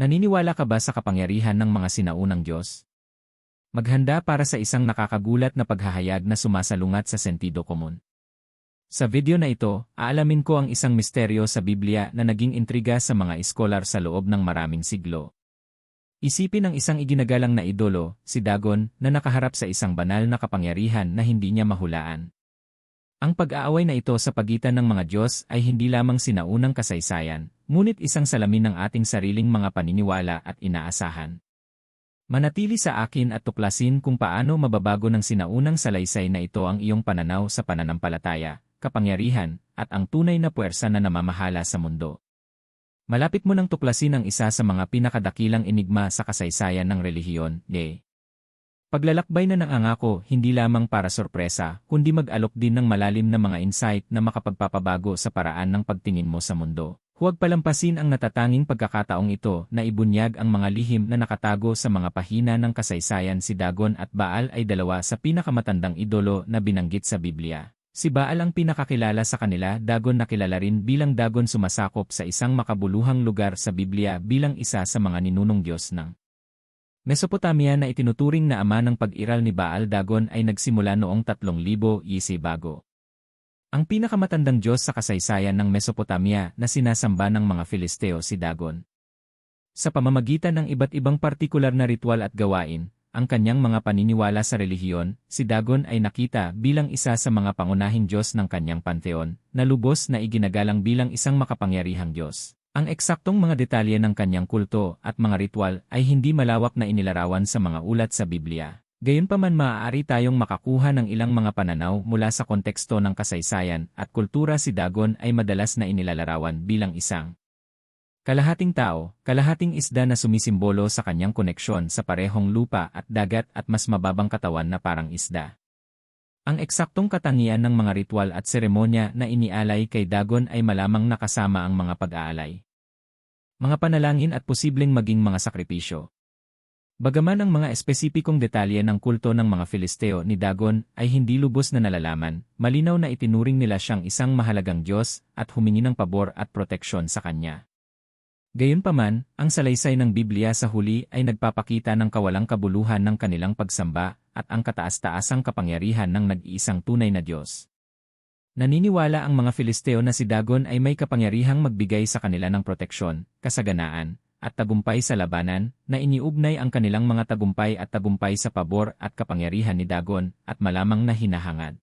Naniniwala ka ba sa kapangyarihan ng mga sinaunang Diyos? Maghanda para sa isang nakakagulat na paghahayag na sumasalungat sa sentido komun. Sa video na ito, aalamin ko ang isang misteryo sa Biblia na naging intriga sa mga iskolar sa loob ng maraming siglo. Isipin ang isang iginagalang na idolo, si Dagon, na nakaharap sa isang banal na kapangyarihan na hindi niya mahulaan. Ang pag-aaway na ito sa pagitan ng mga Diyos ay hindi lamang sinaunang kasaysayan, ngunit isang salamin ng ating sariling mga paniniwala at inaasahan. Manatili sa akin at tuklasin kung paano mababago ng sinaunang salaysay na ito ang iyong pananaw sa pananampalataya, kapangyarihan, at ang tunay na puwersa na namamahala sa mundo. Malapit mo nang tuklasin ang isa sa mga pinakadakilang enigma sa kasaysayan ng relihiyon, de. Paglalakbay na ng angako hindi lamang para sorpresa, kundi mag-alok din ng malalim na mga insight na makapagpapabago sa paraan ng pagtingin mo sa mundo. Huwag palampasin ang natatanging pagkakataong ito na ibunyag ang mga lihim na nakatago sa mga pahina ng kasaysayan si Dagon at Baal ay dalawa sa pinakamatandang idolo na binanggit sa Biblia. Si Baal ang pinakakilala sa kanila, Dagon na kilala rin bilang Dagon sumasakop sa isang makabuluhang lugar sa Biblia bilang isa sa mga ninunong Diyos ng Mesopotamia na itinuturing na ama ng pag-iral ni Baal Dagon ay nagsimula noong 3,000 YC bago. Ang pinakamatandang Diyos sa kasaysayan ng Mesopotamia na sinasamba ng mga Filisteo si Dagon. Sa pamamagitan ng iba't ibang partikular na ritual at gawain, ang kanyang mga paniniwala sa relihiyon, si Dagon ay nakita bilang isa sa mga pangunahing Diyos ng kanyang pantheon, na lubos na iginagalang bilang isang makapangyarihang Diyos. Ang eksaktong mga detalye ng kanyang kulto at mga ritual ay hindi malawak na inilarawan sa mga ulat sa Biblia. Gayunpaman maaari tayong makakuha ng ilang mga pananaw mula sa konteksto ng kasaysayan at kultura si Dagon ay madalas na inilalarawan bilang isang kalahating tao, kalahating isda na sumisimbolo sa kanyang koneksyon sa parehong lupa at dagat at mas mababang katawan na parang isda. Ang eksaktong katangian ng mga ritual at seremonya na inialay kay Dagon ay malamang nakasama ang mga pag-aalay. Mga panalangin at posibleng maging mga sakripisyo. Bagaman ang mga espesipikong detalye ng kulto ng mga Filisteo ni Dagon ay hindi lubos na nalalaman, malinaw na itinuring nila siyang isang mahalagang Diyos at humingi ng pabor at proteksyon sa kanya. Gayunpaman, ang salaysay ng Biblia sa huli ay nagpapakita ng kawalang kabuluhan ng kanilang pagsamba at ang kataas-taasang kapangyarihan ng nag-iisang tunay na Diyos. Naniniwala ang mga Filisteo na si Dagon ay may kapangyarihang magbigay sa kanila ng proteksyon, kasaganaan, at tagumpay sa labanan, na iniugnay ang kanilang mga tagumpay at tagumpay sa pabor at kapangyarihan ni Dagon, at malamang na hinahangad.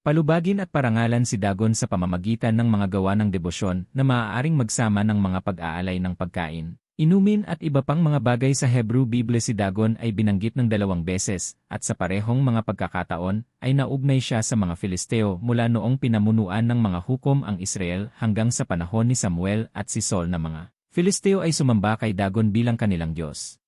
Palubagin at parangalan si Dagon sa pamamagitan ng mga gawa ng debosyon na maaaring magsama ng mga pag-aalay ng pagkain. Inumin at iba pang mga bagay sa Hebrew Bible si Dagon ay binanggit ng dalawang beses, at sa parehong mga pagkakataon, ay naugnay siya sa mga Filisteo mula noong pinamunuan ng mga hukom ang Israel hanggang sa panahon ni Samuel at si Saul na mga Filisteo ay sumamba kay Dagon bilang kanilang Diyos.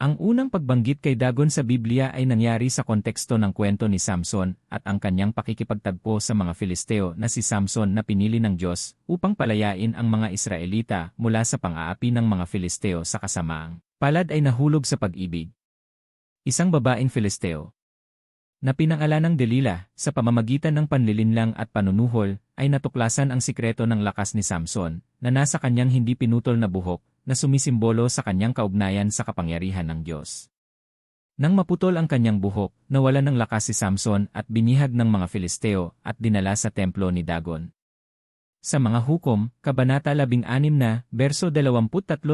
Ang unang pagbanggit kay Dagon sa Biblia ay nangyari sa konteksto ng kwento ni Samson at ang kanyang pakikipagtagpo sa mga Filisteo na si Samson na pinili ng Diyos upang palayain ang mga Israelita mula sa pang-aapi ng mga Filisteo sa kasamaang. Palad ay nahulog sa pag-ibig. Isang babaeng Filisteo na pinangalan ng Delila, sa pamamagitan ng panlilinlang at panunuhol, ay natuklasan ang sikreto ng lakas ni Samson, na nasa kanyang hindi pinutol na buhok, na sumisimbolo sa kanyang kaugnayan sa kapangyarihan ng Diyos. Nang maputol ang kanyang buhok, nawala ng lakas si Samson at binihag ng mga Filisteo at dinala sa templo ni Dagon. Sa mga hukom, Kabanata 16 na, berso 23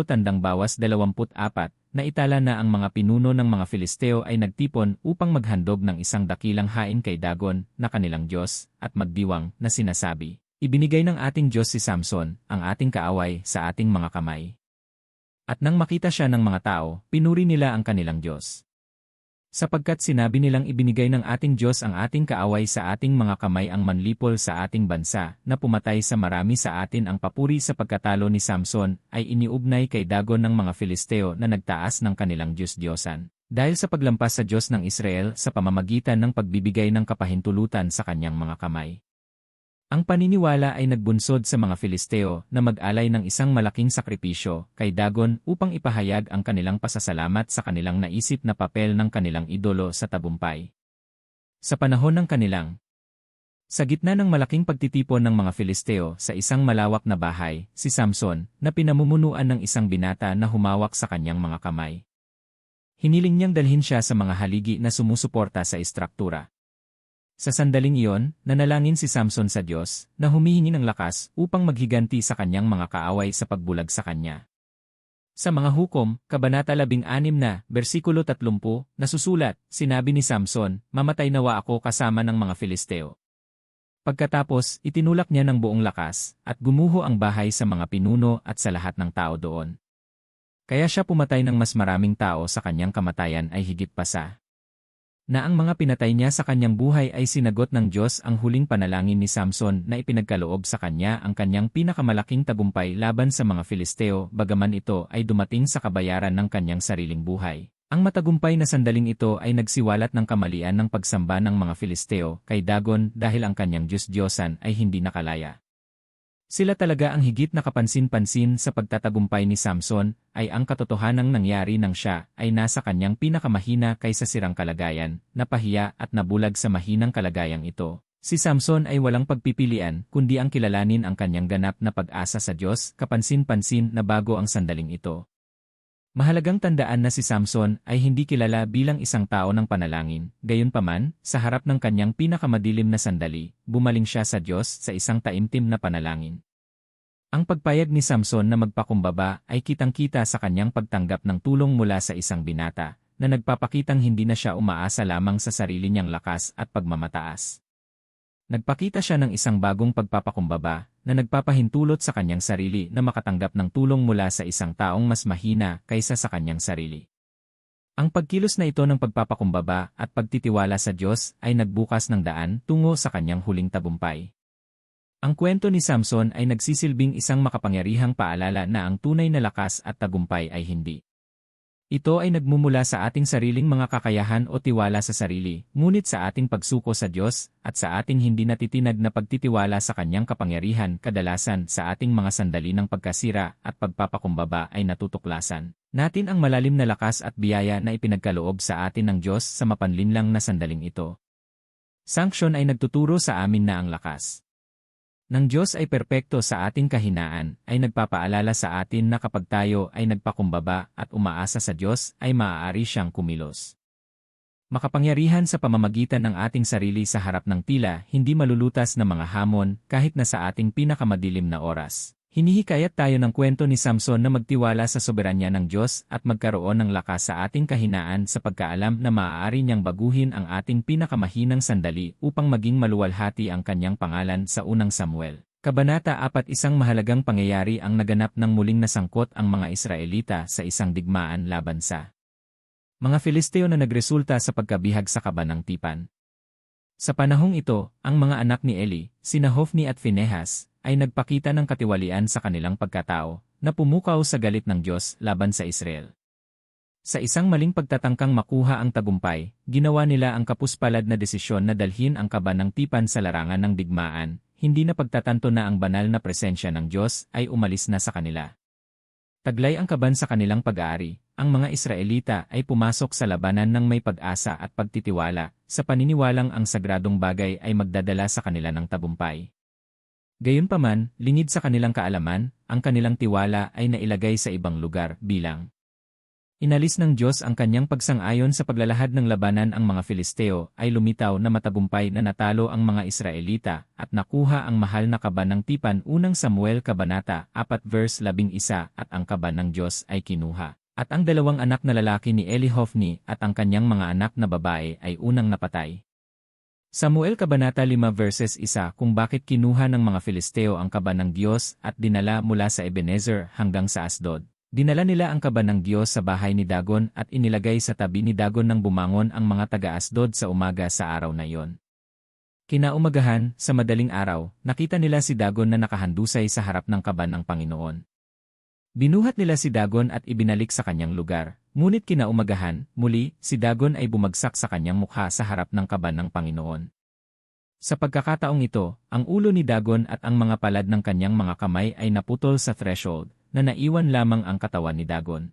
tandang bawas 24, na itala na ang mga pinuno ng mga Filisteo ay nagtipon upang maghandog ng isang dakilang hain kay Dagon na kanilang Diyos at magdiwang na sinasabi, Ibinigay ng ating Diyos si Samson, ang ating kaaway, sa ating mga kamay. At nang makita siya ng mga tao, pinuri nila ang kanilang Diyos sapagkat sinabi nilang ibinigay ng ating Diyos ang ating kaaway sa ating mga kamay ang manlipol sa ating bansa, na pumatay sa marami sa atin ang papuri sa pagkatalo ni Samson, ay iniugnay kay Dagon ng mga Filisteo na nagtaas ng kanilang Diyos-Diyosan. Dahil sa paglampas sa Diyos ng Israel sa pamamagitan ng pagbibigay ng kapahintulutan sa kanyang mga kamay. Ang paniniwala ay nagbunsod sa mga Filisteo na mag-alay ng isang malaking sakripisyo kay Dagon upang ipahayag ang kanilang pasasalamat sa kanilang naisip na papel ng kanilang idolo sa tabumpay. Sa panahon ng kanilang Sa gitna ng malaking pagtitipon ng mga Filisteo sa isang malawak na bahay, si Samson, na pinamumunuan ng isang binata na humawak sa kanyang mga kamay. Hiniling niyang dalhin siya sa mga haligi na sumusuporta sa istruktura. Sa sandaling iyon, nanalangin si Samson sa Diyos na humihingi ng lakas upang maghiganti sa kanyang mga kaaway sa pagbulag sa kanya. Sa mga hukom, Kabanata 16 na, versikulo 30, nasusulat, sinabi ni Samson, mamatay nawa ako kasama ng mga Filisteo. Pagkatapos, itinulak niya ng buong lakas, at gumuho ang bahay sa mga pinuno at sa lahat ng tao doon. Kaya siya pumatay ng mas maraming tao sa kanyang kamatayan ay higit pa sa na ang mga pinatay niya sa kanyang buhay ay sinagot ng Diyos ang huling panalangin ni Samson na ipinagkaloob sa kanya ang kanyang pinakamalaking tagumpay laban sa mga Filisteo bagaman ito ay dumating sa kabayaran ng kanyang sariling buhay. Ang matagumpay na sandaling ito ay nagsiwalat ng kamalian ng pagsamba ng mga Filisteo kay Dagon dahil ang kanyang Diyos-Diyosan ay hindi nakalaya. Sila talaga ang higit na kapansin-pansin sa pagtatagumpay ni Samson ay ang katotohanang nangyari nang siya ay nasa kanyang pinakamahina kaysa sirang kalagayan, napahiya at nabulag sa mahinang kalagayang ito. Si Samson ay walang pagpipilian kundi ang kilalanin ang kanyang ganap na pag-asa sa Diyos kapansin-pansin na bago ang sandaling ito. Mahalagang tandaan na si Samson ay hindi kilala bilang isang tao ng panalangin, gayunpaman, sa harap ng kanyang pinakamadilim na sandali, bumaling siya sa Diyos sa isang taimtim na panalangin. Ang pagpayag ni Samson na magpakumbaba ay kitang-kita sa kanyang pagtanggap ng tulong mula sa isang binata, na nagpapakitang hindi na siya umaasa lamang sa sarili niyang lakas at pagmamataas. Nagpakita siya ng isang bagong pagpapakumbaba na nagpapahintulot sa kanyang sarili na makatanggap ng tulong mula sa isang taong mas mahina kaysa sa kanyang sarili. Ang pagkilos na ito ng pagpapakumbaba at pagtitiwala sa Diyos ay nagbukas ng daan tungo sa kanyang huling tabumpay. Ang kwento ni Samson ay nagsisilbing isang makapangyarihang paalala na ang tunay na lakas at tagumpay ay hindi. Ito ay nagmumula sa ating sariling mga kakayahan o tiwala sa sarili, ngunit sa ating pagsuko sa Diyos at sa ating hindi natitinag na pagtitiwala sa Kanyang kapangyarihan kadalasan sa ating mga sandali ng pagkasira at pagpapakumbaba ay natutuklasan. Natin ang malalim na lakas at biyaya na ipinagkaloob sa atin ng Diyos sa mapanlinlang na sandaling ito. Sanction ay nagtuturo sa amin na ang lakas ng Diyos ay perpekto sa ating kahinaan, ay nagpapaalala sa atin na kapag tayo ay nagpakumbaba at umaasa sa Diyos, ay maaari siyang kumilos. Makapangyarihan sa pamamagitan ng ating sarili sa harap ng tila, hindi malulutas na mga hamon kahit na sa ating pinakamadilim na oras. Hinihikayat tayo ng kwento ni Samson na magtiwala sa soberanya ng Diyos at magkaroon ng lakas sa ating kahinaan sa pagkaalam na maaari niyang baguhin ang ating pinakamahinang sandali upang maging maluwalhati ang kanyang pangalan sa unang Samuel. Kabanata 4 Isang mahalagang pangyayari ang naganap ng muling nasangkot ang mga Israelita sa isang digmaan laban sa mga Filisteo na nagresulta sa pagkabihag sa kaban ng tipan. Sa panahong ito, ang mga anak ni Eli, sina Hofni at Phinehas, ay nagpakita ng katiwalian sa kanilang pagkatao, na pumukaw sa galit ng Diyos laban sa Israel. Sa isang maling pagtatangkang makuha ang tagumpay, ginawa nila ang kapuspalad na desisyon na dalhin ang kaba ng tipan sa larangan ng digmaan, hindi na pagtatanto na ang banal na presensya ng Diyos ay umalis na sa kanila. Taglay ang kaban sa kanilang pag-aari, ang mga Israelita ay pumasok sa labanan ng may pag-asa at pagtitiwala, sa paniniwalang ang sagradong bagay ay magdadala sa kanila ng tabumpay. Gayunpaman, lingid sa kanilang kaalaman, ang kanilang tiwala ay nailagay sa ibang lugar bilang Inalis ng Diyos ang kanyang pagsang-ayon sa paglalahad ng labanan ang mga Filisteo ay lumitaw na matagumpay na natalo ang mga Israelita at nakuha ang mahal na kaban ng tipan unang Samuel Kabanata 4 verse 11 at ang kaban ng Diyos ay kinuha. At ang dalawang anak na lalaki ni Eli Hofni at ang kanyang mga anak na babae ay unang napatay. Samuel Kabanata 5 verses 1 kung bakit kinuha ng mga Filisteo ang kaban ng Diyos at dinala mula sa Ebenezer hanggang sa Asdod. Dinala nila ang kaban ng Diyos sa bahay ni Dagon at inilagay sa tabi ni Dagon nang bumangon ang mga taga-Asdod sa umaga sa araw na iyon. Kinaumagahan, sa madaling araw, nakita nila si Dagon na nakahandusay sa harap ng kaban ng Panginoon. Binuhat nila si Dagon at ibinalik sa kanyang lugar, Ngunit kinaumagahan, muli, si Dagon ay bumagsak sa kanyang mukha sa harap ng kaban ng Panginoon. Sa pagkakataong ito, ang ulo ni Dagon at ang mga palad ng kanyang mga kamay ay naputol sa threshold, na naiwan lamang ang katawan ni Dagon.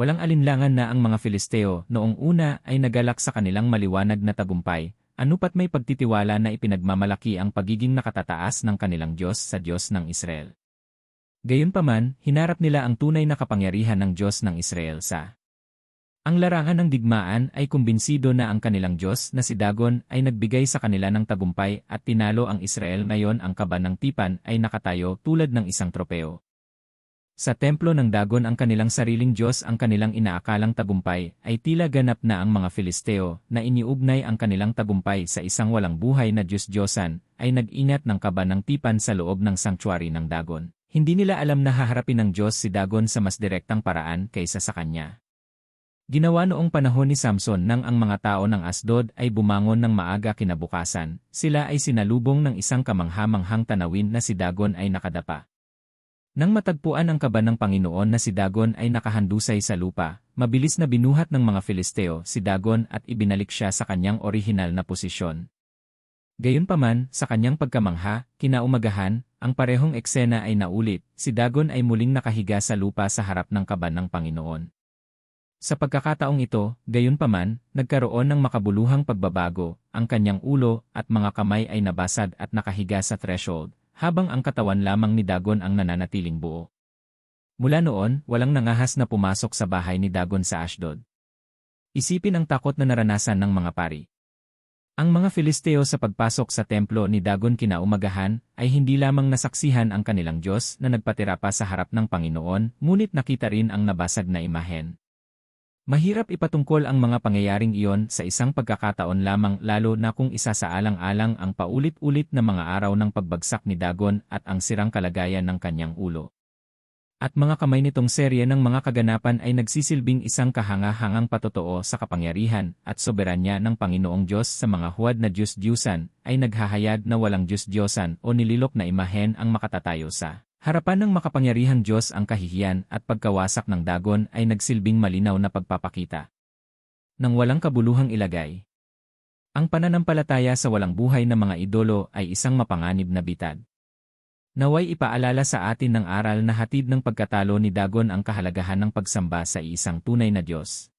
Walang alinlangan na ang mga Filisteo noong una ay nagalak sa kanilang maliwanag na tagumpay, anupat may pagtitiwala na ipinagmamalaki ang pagiging nakatataas ng kanilang Diyos sa Diyos ng Israel. Gayunpaman, hinarap nila ang tunay na kapangyarihan ng Diyos ng Israel sa ang larangan ng digmaan ay kumbinsido na ang kanilang Diyos na si Dagon ay nagbigay sa kanila ng tagumpay at tinalo ang Israel ngayon ang kaba ng tipan ay nakatayo tulad ng isang tropeo. Sa templo ng Dagon ang kanilang sariling Diyos ang kanilang inaakalang tagumpay ay tila ganap na ang mga Filisteo na iniugnay ang kanilang tagumpay sa isang walang buhay na Diyos-Diyosan ay nag-ingat ng kaba ng tipan sa loob ng sanctuary ng Dagon. Hindi nila alam na haharapin ng Diyos si Dagon sa mas direktang paraan kaysa sa kanya. Ginawa noong panahon ni Samson nang ang mga tao ng Asdod ay bumangon ng maaga kinabukasan, sila ay sinalubong ng isang kamanghamanghang tanawin na si Dagon ay nakadapa. Nang matagpuan ang kaba ng Panginoon na si Dagon ay nakahandusay sa lupa, mabilis na binuhat ng mga Filisteo si Dagon at ibinalik siya sa kanyang orihinal na posisyon. Gayunpaman, sa kanyang pagkamangha, kinaumagahan, ang parehong eksena ay naulit, si Dagon ay muling nakahiga sa lupa sa harap ng kaban ng Panginoon. Sa pagkakataong ito, gayunpaman, nagkaroon ng makabuluhang pagbabago, ang kanyang ulo at mga kamay ay nabasad at nakahiga sa threshold, habang ang katawan lamang ni Dagon ang nananatiling buo. Mula noon, walang nangahas na pumasok sa bahay ni Dagon sa Ashdod. Isipin ang takot na naranasan ng mga pari. Ang mga Filisteo sa pagpasok sa templo ni Dagon kinaumagahan ay hindi lamang nasaksihan ang kanilang Diyos na nagpatira pa sa harap ng Panginoon, ngunit nakita rin ang nabasag na imahen. Mahirap ipatungkol ang mga pangyayaring iyon sa isang pagkakataon lamang lalo na kung isasaalang-alang ang paulit-ulit na mga araw ng pagbagsak ni Dagon at ang sirang kalagayan ng kanyang ulo. At mga kamay nitong serye ng mga kaganapan ay nagsisilbing isang kahanga-hangang patotoo sa kapangyarihan at soberanya ng Panginoong Diyos sa mga huwad na Diyos-Diyusan ay naghahayag na walang Diyos-Diyosan o nililok na imahen ang makatatayo sa Harapan ng makapangyarihang Diyos ang kahihiyan at pagkawasak ng dagon ay nagsilbing malinaw na pagpapakita. Nang walang kabuluhang ilagay. Ang pananampalataya sa walang buhay na mga idolo ay isang mapanganib na bitad. Naway ipaalala sa atin ng aral na hatid ng pagkatalo ni Dagon ang kahalagahan ng pagsamba sa isang tunay na Diyos.